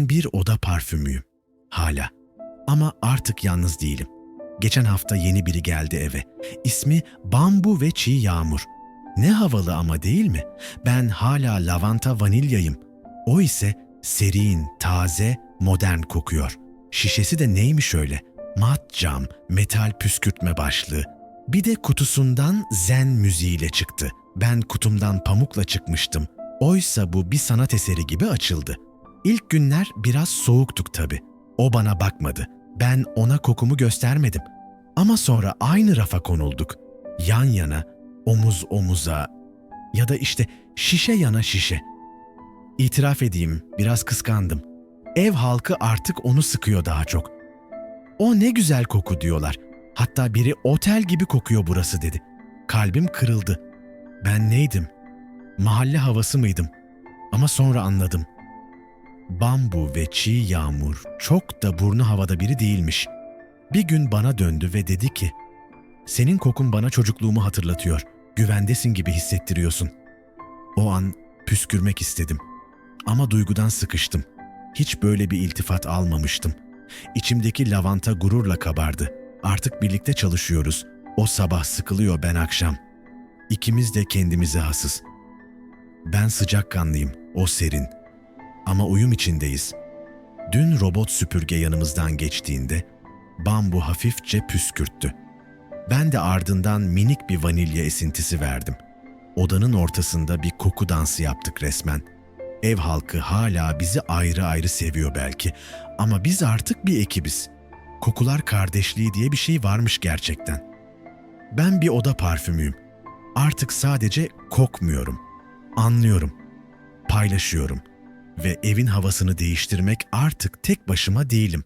Ben bir oda parfümüyüm. Hala. Ama artık yalnız değilim. Geçen hafta yeni biri geldi eve. İsmi Bambu ve Çiğ Yağmur. Ne havalı ama değil mi? Ben hala lavanta vanilyayım. O ise serin, taze, modern kokuyor. Şişesi de neymiş öyle? Mat cam, metal püskürtme başlığı. Bir de kutusundan zen müziğiyle çıktı. Ben kutumdan pamukla çıkmıştım. Oysa bu bir sanat eseri gibi açıldı. İlk günler biraz soğuktuk tabii. O bana bakmadı. Ben ona kokumu göstermedim. Ama sonra aynı rafa konulduk. Yan yana, omuz omuza ya da işte şişe yana şişe. İtiraf edeyim, biraz kıskandım. Ev halkı artık onu sıkıyor daha çok. O ne güzel koku diyorlar. Hatta biri otel gibi kokuyor burası dedi. Kalbim kırıldı. Ben neydim? Mahalle havası mıydım? Ama sonra anladım. Bambu ve çiğ yağmur çok da burnu havada biri değilmiş. Bir gün bana döndü ve dedi ki, senin kokun bana çocukluğumu hatırlatıyor. Güvendesin gibi hissettiriyorsun. O an püskürmek istedim. Ama duygudan sıkıştım. Hiç böyle bir iltifat almamıştım. İçimdeki lavanta gururla kabardı. Artık birlikte çalışıyoruz. O sabah sıkılıyor ben akşam. İkimiz de kendimize hasız. Ben sıcakkanlıyım, o serin. Ama uyum içindeyiz. Dün robot süpürge yanımızdan geçtiğinde bambu hafifçe püskürttü. Ben de ardından minik bir vanilya esintisi verdim. Odanın ortasında bir koku dansı yaptık resmen. Ev halkı hala bizi ayrı ayrı seviyor belki ama biz artık bir ekibiz. Kokular kardeşliği diye bir şey varmış gerçekten. Ben bir oda parfümüyüm. Artık sadece kokmuyorum. Anlıyorum. Paylaşıyorum ve evin havasını değiştirmek artık tek başıma değilim.